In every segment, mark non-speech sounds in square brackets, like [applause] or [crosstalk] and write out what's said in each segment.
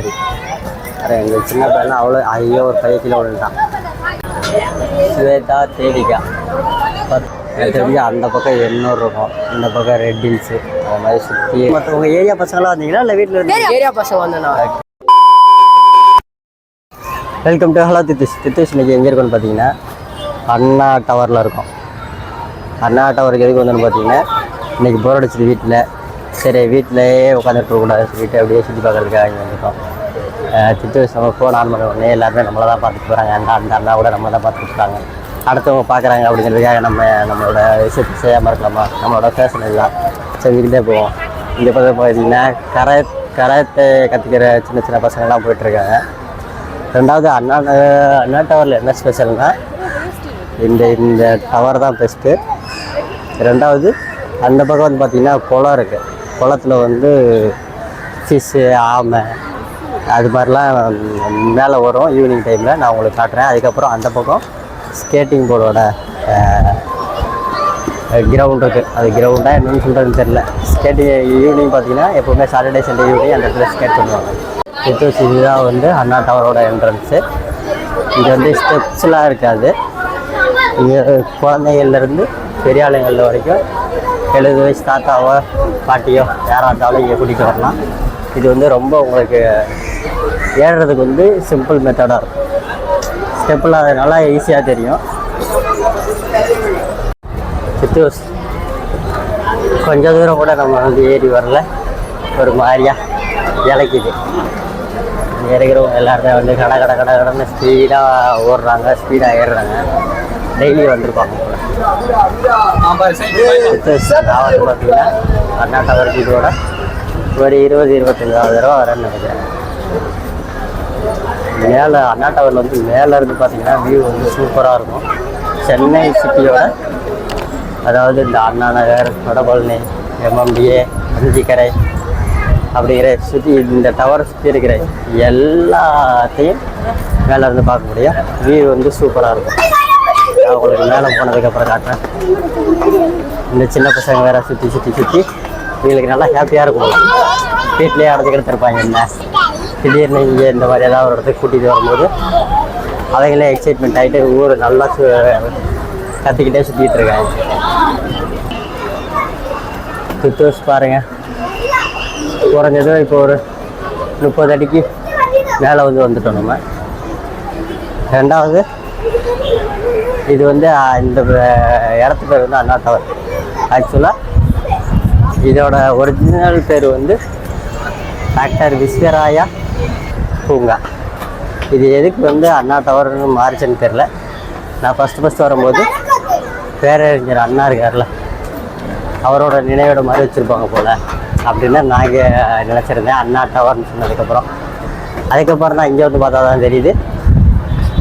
முன்னாடி அப்புறம் எங்கள் சின்ன பையன் அவ்வளோ ஐயோ ஒரு பையன் கிலோ விழுந்தான் ஸ்வேதா தேவிகா. பத் தெரிஞ்சு அந்த பக்கம் எண்ணூறு இருக்கும் இந்த பக்கம் ரெட் ஹில்ஸு அது மாதிரி சுற்றி மற்ற உங்கள் ஏரியா பசங்களாம் வந்தீங்களா? இல்லை வீட்டில் இருந்து ஏரியா பசங்க வந்தேண்ணா வெல்கம் டு ஹலோ தித்துஷ் தித்துஷ் இன்னைக்கு எங்கே இருக்குன்னு பார்த்தீங்கன்னா அண்ணா டவரில் இருக்கோம். அண்ணா டவருக்கு எதுக்கு வந்தோன்னு பார்த்தீங்கன்னா இன்னைக்கு போர் அடிச்சது வீட்டில். சரி வீட்டிலேயே உட்காந்துட்டு இருக்கக்கூடாது சொல்லிட்டு அப்படியே சுற்றி பார்க்குறதுக்காக இங்கே வந்துட்டோம் அஹ் தித்துஷ் நம்ம ஃபோன் ஆன் பண்ண உடனே எல்லாருமே நம்மளை தான் பார்த்துட்டு போகிறாங்க அந்த அந்த அண்ணா கூட நம்ம தான் பார்த்துட்டு இருக்காங்க. அடுத்தவங்க பார்க்குறாங்க அப்படிங்கிறதுக்காக நம்ம நம்மளோட விஷயத்தை செய்யாமல் இருக்கலாமா? நம்மளோட ஃபேஷன் இதுதான் செஞ்சுக்கிட்டே போவோம். இங்கே பார்த்து பார்த்தீங்கன்னா கரை கராத்தே கற்றுக்கிற சின்ன சின்ன பசங்கள்லாம் போயிட்டுருக்காங்க ரெண்டாவது அண்ணா அண்ணா டவரில் என்ன ஸ்பெஷல்னால் இந்த இந்த டவர் தான் பெஸ்ட்டு ரெண்டாவது அந்த பக்கம் வந்து பார்த்திங்கன்னா குளம் இருக்குது குளத்துல வந்து ஃபிஷ்ஷு ஆமை அது மாதிரிலாம் மேலே வரும். ஈவினிங் டைமில் நான் உங்களுக்கு காட்டுறேன். அதுக்கப்புறம் அந்த பக்கம் ஸ்கேட்டிங் போர்டோட கிரவுண்ட் இருக்குது அது கிரவுண்டாக என்னென்னு சொல்கிறதுன்னு தெரில ஸ்கேட்டிங் ஈவினிங் பார்த்தீங்கன்னா எப்போவுமே சாட்டர்டே சண்டே ஈவினிங் அந்த இடத்துல ஸ்கேட் பண்ணுவாங்க. சித்தூஸ் இதுதான் வந்து அண்ணா டவரோட என்ட்ரன்ஸு இங்கே வந்து ஸ்டெப்ஸ்லாம் இருக்காது. இங்கே குழந்தைகள்லேருந்து பெரிய ஆளுங்களில் வரைக்கும் எழுபது வயசு தாத்தாவோ பாட்டியோ யாராக இருந்தாலும் இங்கே கூட்டிகிட்டு வரலாம். இது வந்து ரொம்ப உங்களுக்கு ஏறுறதுக்கு வந்து சிம்பிள் மெத்தடாக இருக்கும். ஸ்டெப் இல்லாததுனால ஈஸியாக தெரியும். சித்தூஸ் கொஞ்சம் தூரம் கூட நம்ம வந்து ஏறி வரல. ஒரு மாதிரியாக இலக்கிது. இறங்குறவங்க எல்லாருமே வந்து கடை கடை கடை கடைன்னு ஸ்பீடாக ஓடுறாங்க ஸ்பீடாக ஏறுறாங்க. டெய்லி வந்திருப்பாங்க போல பார்த்தீங்கன்னா அண்ணா இதோட ஒரு இருபது இருபத்தஞ்சாவது தடவை வரேன்னு நினைக்கிறேன் மேலே அண்ணா டவரில் வந்து மேலே இருந்து பார்த்தீங்கன்னா வியூ வந்து சூப்பராக இருக்கும் சென்னை சிட்டியோட அதாவது இந்த அண்ணா நகர் வடபழனி எம்எம்டிஏ அஞ்சிக்கரை அப்படிங்கிற சுற்றி இந்த டவரை சுற்றி இருக்கிற எல்லாத்தையும் மேலே இருந்து பார்க்க முடியும் வியூ வந்து சூப்பராக இருக்கும். அவங்களுக்கு மேலே போனதுக்கப்புறம் காட்டுறேன் இந்த சின்ன பசங்க வேற சுற்றி சுற்றி சுற்றி இவங்களுக்கு நல்லா ஹாப்பியாக இருக்கும். வீட்லேயே அடைஞ்சு இருப்பாங்க என்ன? திடீர்னு இங்கே இந்த மாதிரி ஏதாவது ஒரு இடத்துக்கு கூட்டிகிட்டு வரும்போது அவங்களே எக்ஸைட்மெண்ட் ஆகிட்டு ஊர் நல்லா சு கத்திக்கிட்டே சுற்றிட்டு இருக்காங்க. துத்தூஸ் பாருங்கள் குறைஞ்சது இப்போ ஒரு முப்பது அடிக்கு மேலே வந்து வந்துட்டோம் நம்ம. ரெண்டாவது இது வந்து இந்த இடத்து பேர் வந்து அண்ணா டவர் ஆக்சுவலாக இதோட ஒரிஜினல் பேர் வந்து டாக்டர் விஸ்வராயா பூங்கா. இது எதுக்கு வந்து அண்ணா டவர்னு மாறிச்சுன்னு தெரில நான் ஃபஸ்ட்டு ஃபஸ்ட்டு வரும்போது பேரறிஞர் அண்ணா இருக்கார்ல அவரோட நினைவிட மாதிரி வச்சுருப்பாங்க போல் அப்படின்னு நான் இங்கே நினச்சிருந்தேன். அண்ணா டவர்னு சொன்னதுக்கப்புறம். அதுக்கப்புறம் தான் இங்கே வந்து பார்த்தா தான் தெரியுது.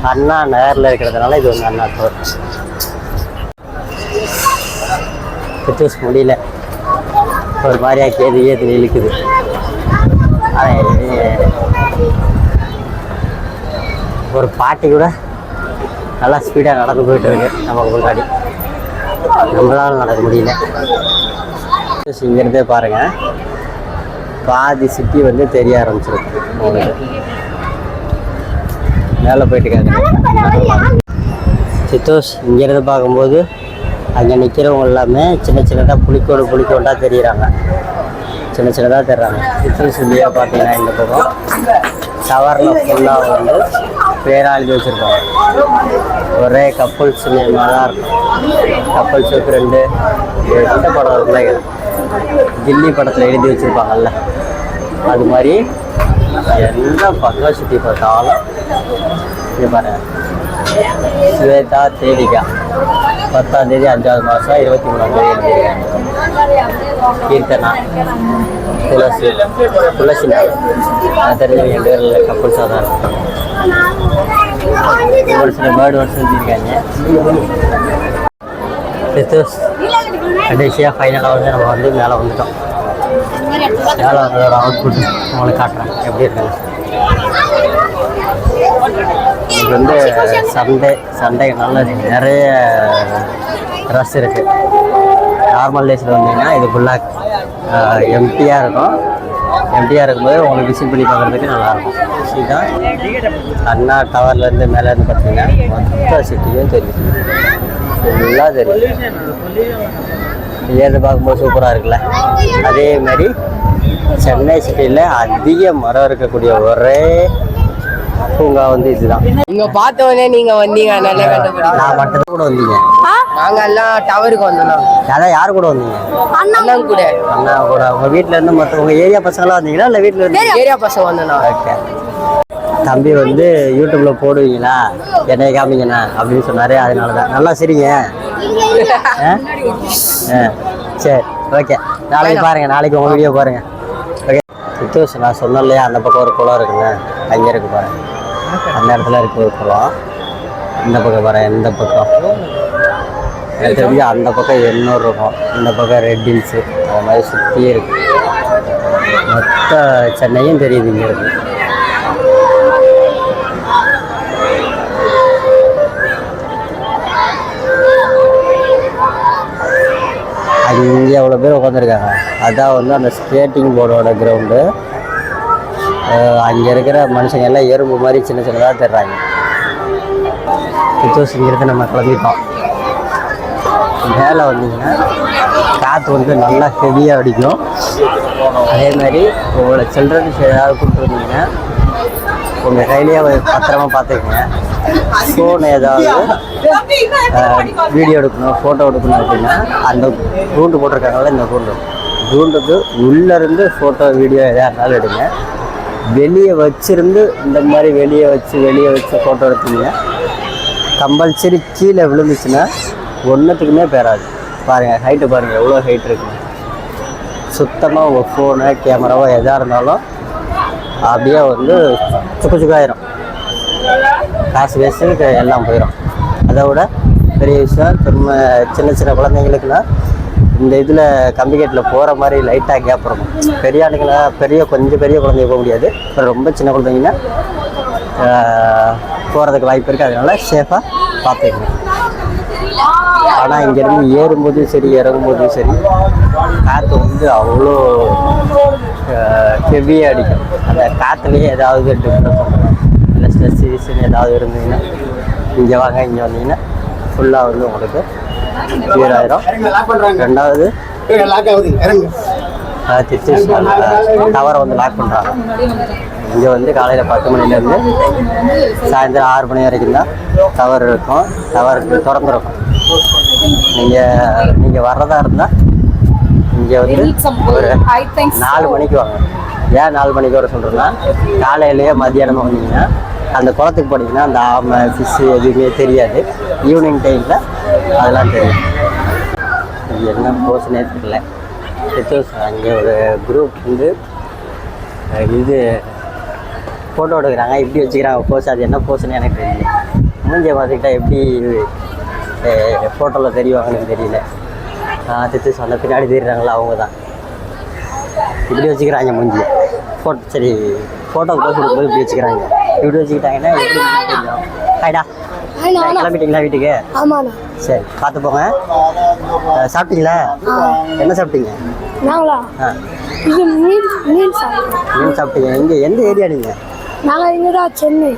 அண்ணா நகரில் இருக்கிறதுனால இது வந்து அண்ணா டவர் பிச்சூஸ் முடியல. ஒரு மாதிரியாக கேது ஏது இழுக்குது. ஒரு பாட்டி கூட நல்லா ஸ்பீடாக நடந்து போயிட்டு இருக்கு நமக்கு முன்னாடி. நம்மளால நடக்க முடியல. Just இங்கிருந்தே பாருங்க. பாதி சிட்டி வந்து தெரிய ஆரம்பிச்சிருக்கு. உங்களுக்கு மேலே போயிட்டு இருக்காங்க சித்தோஸ் இங்கேருந்து பார்க்கும்போது அங்கே நிற்கிறவங்க எல்லாமே சின்ன சின்னதாக புளிக்கோடு புளிக்கோண்டாக தெரியுறாங்க. சின்ன சின்னதாக தெரிறாங்க. சித்தோஷ் இல்லையா பார்த்தீங்கன்னா இந்த பக்கம் டவரில் ஃபுல்லாக வந்து பேராக எழுதி வச்சுருப்பாங்க. ஒரே கப்புள்ஸ் நேமாக தான் இருக்கும். கப்புள்ஸ் ஃப்ரெண்டு எந்த படம் இருக்குல்ல தில்லி படத்தில் எழுதி வச்சுருப்பாங்கல்ல. அது மாதிரி எந்த பக்கம் சுற்றி பார்த்தாலும் இது பாருங்க. ஸ்வேதா தேவிகா. பத்தாம் தேதி அஞ்சாவது மாதம் இருபத்தி மூணாம் தேதி எழுதியிருக்காங்க. கீர்த்தனா. துளசி. துளசி நாள். நான் தெரிஞ்ச ரெண்டு பேரில் கப்புள்ஸாக தான் இருக்கும் ஒரு சில பேர்டு வருஷம் எழுதியிருக்காங்க. பித்தூஸ் கடைசியாக ஃபைனலாக வந்து நம்ம வந்து மேலே வந்துட்டோம். மேலே வந்ததோட அவுட்புட் உங்களுக்கு காட்டுறேன். எப்படி இருக்காங்க இது வந்து சண்டே சண்டேனால நிறைய ரஷ் இருக்குது நார்மல் டேஸில் வந்தீங்கன்னா இது ஃபுல்லாக எம்டியாக இருக்கும். எம்டியாக இருக்கும்போது உங்களுக்கு விசிட் பண்ணி பார்க்குறதுக்கு நல்லாயிருக்கும் இதுதான் அண்ணா டவர்லேருந்து மேலேருந்து பார்த்தீங்கன்னா மொத்த சிட்டியும் தெரியும். ஃபுல்லாக தெரியும். இங்கேருந்து பார்க்கும்போது சூப்பராக இருக்குல்ல? அதே மாதிரி சென்னை சிட்டியில் அதிக மரம் இருக்கக்கூடிய ஒரே பூங்கா வந்து இதுதான். இங்க பார்த்த உடனே நீங்க வந்தீங்க நல்ல கண்டுபிடி நான் மட்டும்தான் கூட வந்தீங்க. நாங்க எல்லாம் டவருக்கு வந்தோம். அதான் யார் கூட வந்தீங்க? அண்ணன் கூட. அண்ணா கூட. உங்கள் வீட்டில் இருந்து மற்ற உங்கள் ஏரியா பசங்களாம் வந்தீங்களா இல்லை வீட்டில் இருந்து? ஏரியா பசங்க வந்தோம் ஓகே. தம்பி வந்து யூடியூப்ல போடுவீங்களா? என்னைய காமிங்கண்ணா அப்படின்னு சொன்னாரு. அதனால தான் நல்லா சரிங்க. சரி ஓகே. நாளைக்கு பாருங்க நாளைக்கு உங்க வீடியோ பாருங்க. ஓகே. சித்தூஸ் நான் சொன்னேன் இல்லையா அந்த பக்கம் ஒரு குளம் இருக்குன்னு அங்கே இருக்கு பாருங்க. அந்த இடத்துல இருக்கு குளம். இந்த பக்கம் வர இந்த பக்கம். எனக்கு தெரிஞ்சு அந்த பக்கம் எண்ணூறு இருக்கும். இந்த பக்கம் ரெட் ஹில்ஸு அது மாதிரி சுற்றி இருக்கு. மொத்த சென்னையும் தெரியுது இங்கே இருக்கு. அங்கே அவ்வளோ பேர் உட்காந்துருக்காங்க அதான் வந்து அந்த ஸ்கேட்டிங் போர்டோட கிரவுண்டு அங்கே இருக்கிற மனுஷங்க எல்லாம் எறும்பு மாதிரி சின்ன சின்னதாக தர்றாங்க பிச்சோஸ் இங்கிருந்து நம்ம கிளம்பிட்டோம். மேலே வந்தீங்கன்னா காற்று வந்து நல்லா ஹெவியாக அடிக்கும். அதே மாதிரி உங்களை சில்ட்ரன்ஸ் ஏதாவது கொடுத்துருந்தீங்கன்னா உங்கள் கையிலேயே பத்திரமா பார்த்துக்கங்க. ஃபோன் ஏதாவது வீடியோ எடுக்கணும் ஃபோட்டோ எடுக்கணும் அப்படின்னா அந்த கூண்டு போட்டிருக்காங்கல்ல இந்த கூண்டு. கூண்டுக்கு உள்ளேருந்து ஃபோட்டோ வீடியோ எதாக இருந்தாலும் எடுங்க. வெளியே வச்சிருந்து இந்த மாதிரி வெளியே வச்சு வெளியே வச்சு ஃபோட்டோ எடுத்தீங்க. கம்பல்சரி கீழே விழுந்துச்சுன்னா ஒன்றுத்துக்குமே பேராது. பாருங்கள் ஹைட்டு பாருங்கள் எவ்வளோ ஹைட் இருக்குது சுத்தமாக உங்கள் ஃபோனு கேமராவோ எதாக இருந்தாலும் அப்படியே வந்து சுக்கு சுக்காயிரும். காசு வேஸ்ட்டு எல்லாம் போயிடும் அதை விட பெரிய விஷயம் திரும்ப சின்ன சின்ன குழந்தைங்களுக்குன்னா இந்த இதில் கம்பிகேட்டில் போகிற மாதிரி லைட்டாக கேப் இருக்கும். பெரிய ஆளுங்களா பெரிய கொஞ்சம் பெரிய குழந்தைங்க போக முடியாது. அப்புறம் ரொம்ப சின்ன குழந்தைங்கன்னா போகிறதுக்கு வாய்ப்பு இருக்குது அதனால சேஃபாக பார்த்துக்கணும். ஆனால் இங்கேருந்து ஏறும்போதும் சரி இறங்கும்போதும் சரி காற்று வந்து அவ்வளோ ஹெவியாக அடிக்கும். அந்த காற்றுலேயே ஏதாவது டிஃப்ரெண்ட் இல்லை ஸ்ட்ரெஸ் ஏதாவது இருந்ததுன்னா இங்கே வாங்க இங்கே வந்தீங்கன்னா ஃபுல்லாக வந்து உங்களுக்கு ஆயிரும். ரெண்டாவது டவரை வந்து லாக் பண்ணுறாங்க இங்கே வந்து காலையில் பத்து மணிலேருந்து சாயந்தரம் ஆறு மணி வரைக்கும் தான் டவர் இருக்கும். டவர் திறந்துருக்கும். நீங்கள் நீங்கள் வர்றதா இருந்தால் இங்கே வந்து ஒரு நாலு மணிக்கு வாங்க. ஏன் நாலு மணிக்கு வர சொல்கிறேன்னா காலையிலேயே மத்தியானமாக வந்தீங்கன்னா அந்த குளத்துக்கு போனீங்கன்னா அந்த ஆமை ஃபிஷ்ஷு எதுவுமே தெரியாது. ஈவினிங் டைமில் அதெல்லாம் தெரியும். இது என்ன போஸ்னே தெரியல. சித்தோஸ் அங்கே ஒரு குரூப் வந்து இது ஃபோட்டோ எடுக்கிறாங்க. இப்படி வச்சுக்கிறாங்க போஸ் அது என்ன போஸ்ன்னு எனக்கு தெரியல. மூஞ்சியை பார்த்துக்கிட்டா எப்படி ஃபோட்டோவில் தெரிவாங்கன்னு தெரியல. சித்தோஸ் அந்த பின்னாடி தெரியுறாங்களா அவங்க தான் இப்படி வச்சுக்கிறாங்க மூஞ்சி ஃபோட்டோ சரி ஃபோட்டோ போஸ் கொடுக்கும்போது இப்படி வச்சுக்கிறாங்க. இப்படி வச்சுக்கிட்டாங்கன்னா எப்படி தெரியும் ஹாய்டா கிளம்பிட்டீங்களா வீட்டுக்கு? ஆமாண்ணா. சரி பார்த்து போங்க. சாப்பிட்டீங்களா? என்ன சாப்பிட்டீங்க? நாங்களா? மீன் மீன் சாப்பிட்டீங்க. எங்கே எந்த ஏரியா நீங்கள் நாங்கள் இங்கே தான் சென்னை.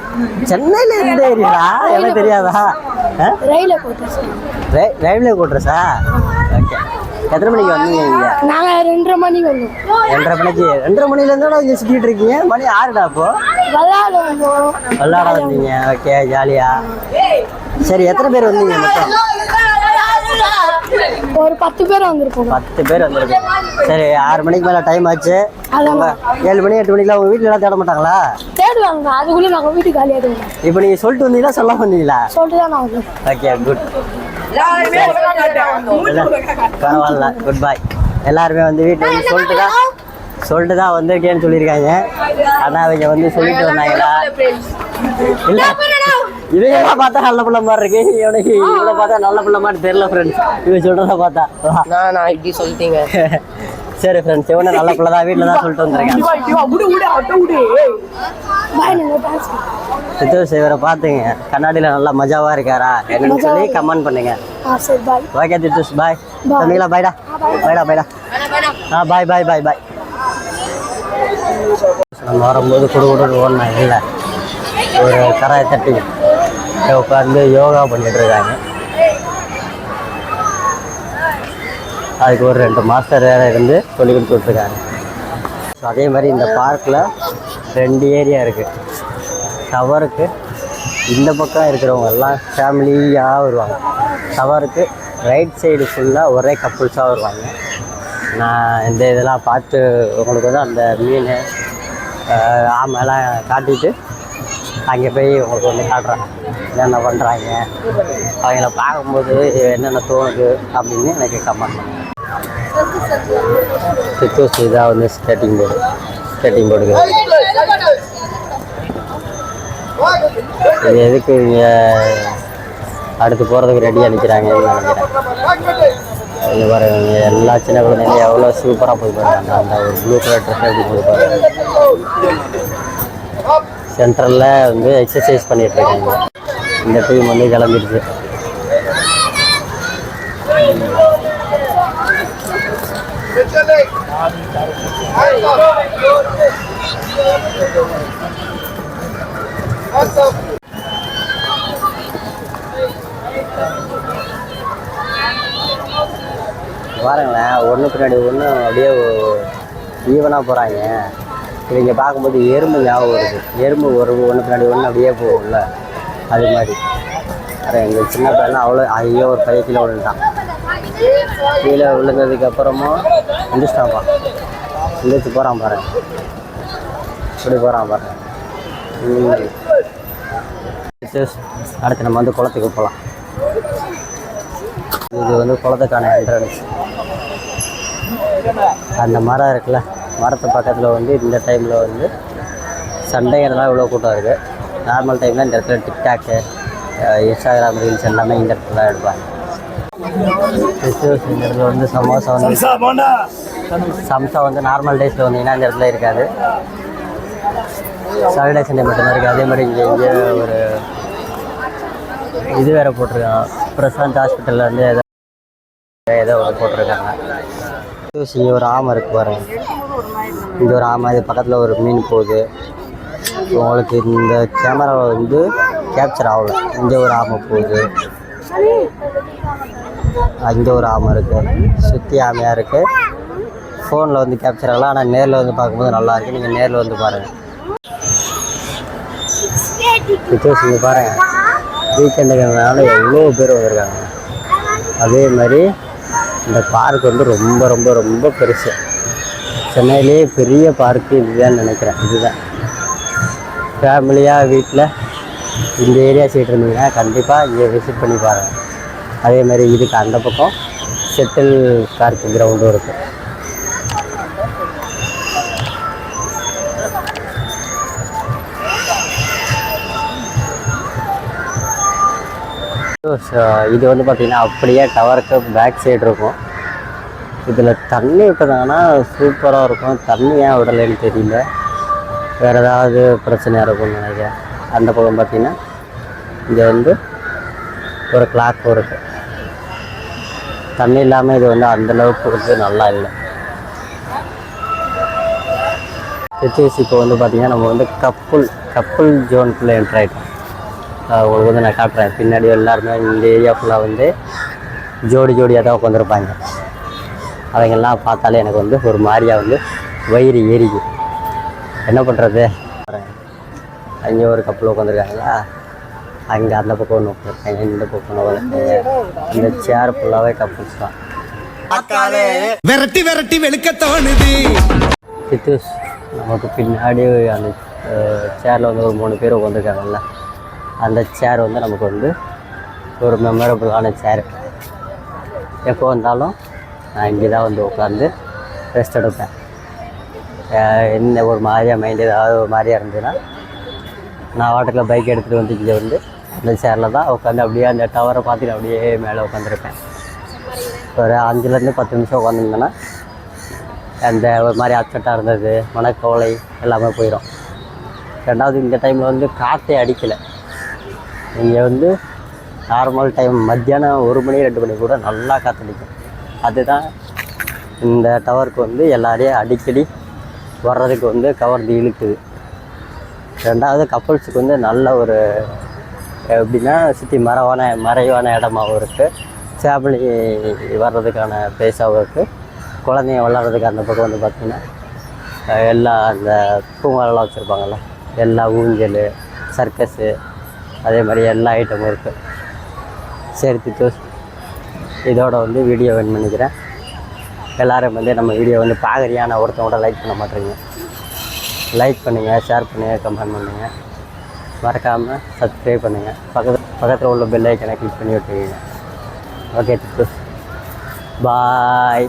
சென்னையில் எந்த ஏரியாடா? எனக்கு தெரியாதா? ரயில ரை- ரயில்வே கோட்ரஸா ஓகே. எத்தனை மணிக்கு வந்தீங்க இங்கே? நாங்கள் ரெண்டரை மணிக்கு வந்தோம். ரெண்டரை மணிக்கு. ரெண்டரை மணிலேருந்து இங்கே சுற்றிட்டு இருக்கீங்க? மணி ஆறுடா அப்போ விளையாட வந்தோம். விளாட வந்தீங்க. ஓகே ஜாலியா. சரி எத்தனை பேர் வந்தீங்க மொத்தம்? ஒரு பத்து பேர் வந்திருப்போம் பத்து பேர் வந்திருக்கோம். சரி ஆறு மணிக்கு மேலே டைம் ஆச்சு. உங்க ஏழு மணி எட்டு மணிக்கெலாம் உங்கள் வீட்டில் எல்லாம் தேட மாட்டாங்களா? தேடுவாங்க அதுக்குள்ளே நாங்கள் வீட்டுக்கு காலியாக இப்போ நீங்கள் சொல்லிட்டு வந்தீங்களா சொல்ல வந்தீங்களா? சொல்லிட்டு தான் நான் ஓகே குட் பரவாயில்ல. குட் பாய் எல்லாருமே வந்து வீட்டில் வந்து சொல்லிட்டு தான் சொல்லிட்டு தான் வந்திருக்கேன்னு சொல்லியிருக்காங்க. ஆனால் அவங்க வந்து சொல்லிட்டு வந்தாங்களா? இல்லை. இவங்க பார்த்தா நல்ல பிள்ளை மாதிரி இருக்கு. இவனுக்கு இவனை பார்த்தா நல்ல பிள்ளை மாதிரி தெரியல ஃப்ரெண்ட்ஸ் இவன் சொல்கிறத பார்த்தா. நான் இப்படி சொல்லிட்டீங்க. [laughs] சரி ஃப்ரெண்ட்ஸ் இவனை நல்ல பிள்ளை தான் வீட்டில் தான் சொல்லிட்டு வந்திருக்கேன். சித்தூஸ் இவரை பார்த்துங்க. கண்ணாடியில் நல்லா மஜாவாக இருக்காரா? என்னன்னு சொல்லி கமெண்ட் பண்ணுங்க. ஆ சரி பாய் ஓகே தித்துஸ் பாய் தம்பிங்களா பாய்டா பாய்டா பாய்டா ஆ பாய் பாய் பாய் பாய் நம்ம வரும்போது குடு குடுன்னு ஓடனா இல்லை ஒரு கராயை தட்டி. உட்காந்து யோகா பண்ணிட்டு இருக்காங்க. அதுக்கு ஒரு ரெண்டு மாஸ்டர் வேறு இருந்து சொல்லி கொடுத்துட்ருக்காங்க ஸோ அதே மாதிரி இந்த பார்க்கில் ரெண்டு ஏரியா இருக்குது டவருக்கு இந்த பக்கம் இருக்கிறவங்க எல்லாம் ஃபேமிலியாக வருவாங்க. டவருக்கு ரைட் சைடு ஃபுல்லாக ஒரே கப்புள்ஸாக வருவாங்க. நான் இந்த இதெல்லாம் பார்த்து உங்களுக்கு வந்து அந்த மீன் ஆமெல்லாம் ஆமைலாம் காட்டிட்டு அங்கே போய் உங்களுக்கு வந்து காட்டுறேன். என்னென்ன பண்ணுறாங்க அவங்கள பார்க்கும்போது என்னென்ன தோணுது அப்படின்னு எனக்கு கமெண்ட் பண்ணுங்க. சித்தூஸ் இதாக வந்து ஸ்கேட்டிங் போர்டு ஸ்கேட்டிங் போர்டு இது எதுக்கு இங்கே அடுத்து போகிறதுக்கு ரெடியாக நிற்கிறாங்கன்னு நினைக்கிறேன் இது பாருங்க எல்லா சின்ன குழந்தைங்களும் எவ்வளோ சூப்பராக போய் பாருங்க. அந்த ஒரு ப்ளூ கலர் ட்ரெஸ் எப்படி போய் பாருங்க. சென்டரில் வந்து எக்ஸசைஸ் பண்ணிட்டு இருக்காங்க. இந்த டீம் வந்து கிளம்பிடுச்சு. பாருங்களேன் ஒன்று பின்னாடி ஒன்று அப்படியே ஈவனாக போகிறாங்க இவங்க பார்க்கும்போது எறும்பு ஞாபகம் வருது. எறும்பு ஒரு ஒன்று பின்னாடி ஒன்று அப்படியே போகும்ல. அது மாதிரி. அப்புறம் எங்கள் சின்ன பையன் அவ்வளோ ஐயோ ஒரு பைய ஒன்று தான் கீழே விழுந்ததுக்கு அப்புறமும் எந்திரிச்சிட்டான்ப்பா எந்திரிச்சு போகிறான் பாருங்க இப்படி போகிறான் பாருங்க அடுத்து நம்ம வந்து குளத்துக்கு போகலாம் இது வந்து குளத்துக்கான என்ட்ரன்ஸ் அந்த மரம் இருக்குல்ல மரத்து பக்கத்தில் வந்து இந்த டைமில் வந்து சண்டைங்கிறதுலாம் இவ்வளோ கூட்டம் இருக்குது நார்மல் டைமில் இந்த இடத்துல டிக்டாக்கு இன்ஸ்டாகிராம் ரீல்ஸ் எல்லாமே இந்த இடத்துல தான் எடுப்பாங்க. ஃபெஸ்டிவல்ஸ் வந்து சமோசா வந்து சம்சா வந்து நார்மல் டேஸில் வந்தீங்கன்னா இந்த இடத்துல இருக்காது. சாட்டர்டே சண்டே மட்டும்தான் இருக்குது அதே மாதிரி இங்கே இங்கே ஒரு இது வேறு போட்டிருக்கான் பிரசாந்த் ஹாஸ்பிட்டலில் வந்து ஏதோ ஏதோ ஒரு போட்டிருக்காங்க. இங்கே ஒரு ஆமை இருக்கு பாருங்க. இங்கே ஒரு ஆமை இது பக்கத்தில் ஒரு மீன் போகுது. உங்களுக்கு இந்த கேமராவில் வந்து கேப்சர் ஆகல இங்கே ஒரு ஆமை போகுது. அங்கே ஒரு ஆமை இருக்குது சுற்றி ஆமையாக இருக்குது ஃபோனில் வந்து கேப்சர் ஆகலாம் ஆனால் நேரில் வந்து பார்க்கும்போது நல்லாயிருக்கு நீங்கள் நேரில் வந்து பாருங்கள் பிக்சர்ஸ் இங்கே பாருங்கள் வீக்கெண்டுங்கிறதுனால எவ்வளோ பேர் வந்திருக்காங்க. அதே மாதிரி இந்த பார்க் வந்து ரொம்ப ரொம்ப ரொம்ப பெருசு. சென்னையிலேயே பெரிய பார்க்கு இதுதான் நினைக்கிறேன். இதுதான். ஃபேமிலியாக வீட்டில் இந்த ஏரியா சைடு இருந்தீங்கன்னா கண்டிப்பாக இங்கே விசிட் பண்ணி பாருங்கள் அதே மாதிரி இதுக்கு அந்த பக்கம் செட்டில் கார்க்கு கிரவுண்டும் இருக்குது இது வந்து பார்த்திங்கன்னா அப்படியே டவருக்கு பேக் சைடு இருக்கும். இதில் தண்ணி விட்டதாங்கன்னா சூப்பராக இருக்கும். தண்ணி ஏன் விடலைன்னு தெரியல. வேறு ஏதாவது பிரச்சனையாக இருக்கும்னு நினைக்கிறேன். அந்த பக்கம் பார்த்திங்கன்னா இங்கே வந்து ஒரு கிளாக் இருக்குது தண்ணி இல்லாமல் இது வந்து அந்தளவுக்கு வந்து நல்லா இல்லை. ஹெச்எஸ் இப்போ வந்து பார்த்திங்கன்னா நம்ம வந்து கப்புள் கப்புள் ஜோனுக்குள்ளே என்ட்ரு ஆகிட்டோம் உங்களுக்கு வந்து நான் காட்டுறேன். பின்னாடி எல்லாருமே இந்த ஏரியா ஃபுல்லாக வந்து ஜோடி ஜோடியாக தான் உட்காந்துருப்பாங்க அவங்கெல்லாம் பார்த்தாலே எனக்கு வந்து ஒரு மாதிரியாக வந்து வயிறு எரிக்கும் என்ன பண்ணுறது அங்கே ஒரு கப்பல் உட்காந்துருக்காங்களா அங்கே அந்த பக்கம் ஒன்று உட்காந்துருக்காங்க இந்த பக்கம் ஒன்று உட்காந்துருக்காங்க இந்த சேர் ஃபுல்லாகவே கப்பல்ஸ் தான் விரட்டி விரட்டி வெளுக்க தோணுது. சித்தூஸ் நமக்கு பின்னாடி அந்த சேரில் வந்து ஒரு மூணு பேர் உட்காந்துருக்காங்கல்ல அந்த சேர் வந்து நமக்கு வந்து ஒரு மெமரபுளான சேர் எப்போ வந்தாலும் நான் இங்கே தான் வந்து உட்காந்து ரெஸ்ட் எடுப்பேன். என்ன ஒரு மாதிரியாக மைண்ட் ஏதாவது ஒரு மாதிரியாக இருந்ததுன்னா நான் வாட்டரில் பைக் எடுத்துகிட்டு வந்து இங்கே வந்து அந்த சேரில் தான் உட்காந்து அப்படியே அந்த டவரை பார்த்துட்டு அப்படியே மேலே உட்காந்துருப்பேன். ஒரு அஞ்சுலேருந்து பத்து நிமிஷம் உட்காந்துருந்தேன்னா அந்த ஒரு மாதிரி அப்செட்டாக இருந்தது மனக்கவலை எல்லாமே போயிடும் ரெண்டாவது இந்த டைமில் வந்து காற்றே அடிக்கலை. இங்கே வந்து நார்மல் டைம் மத்தியானம் ஒரு மணி ரெண்டு மணி கூட நல்லா காற்றடிக்கும் அதுதான் இந்த டவருக்கு வந்து எல்லாரையும் அடிக்கடி வர்றதுக்கு வந்து கவர்ந்து இழுக்குது. ரெண்டாவது கப்பல்ஸுக்கு வந்து நல்ல ஒரு எப்படின்னா சுற்றி மரவான மறைவான இடமாவும் இருக்குது ஃபேமிலி வர்றதுக்கான பிளேஸாகவும் இருக்குது குழந்தைங்க விளாட்றதுக்கு அந்த பக்கம் வந்து பார்த்திங்கன்னா எல்லா அந்த பூங்காலெல்லாம் வச்சுருப்பாங்கள்ல எல்லா ஊஞ்சல் சர்க்கஸு அதே மாதிரி எல்லா ஐட்டமும் இருக்குது சரி தித்தூஸ் இதோட வந்து வீடியோ வின் பண்ணிக்கிறேன். எல்லோரும் வந்து நம்ம வீடியோ வந்து பார்க்குறியா நான் கூட லைக் பண்ண மாட்டேறீங்க. லைக் பண்ணுங்கள் ஷேர் பண்ணுங்கள் கமெண்ட் பண்ணுங்கள் மறக்காமல் சப்ஸ்கிரைப் பண்ணுங்கள் பக்கத்து பக்கத்தில் உள்ள பெல் ஐக்கனை கிளிக் பண்ணி விட்டுருவீங்க ஓகே பாய்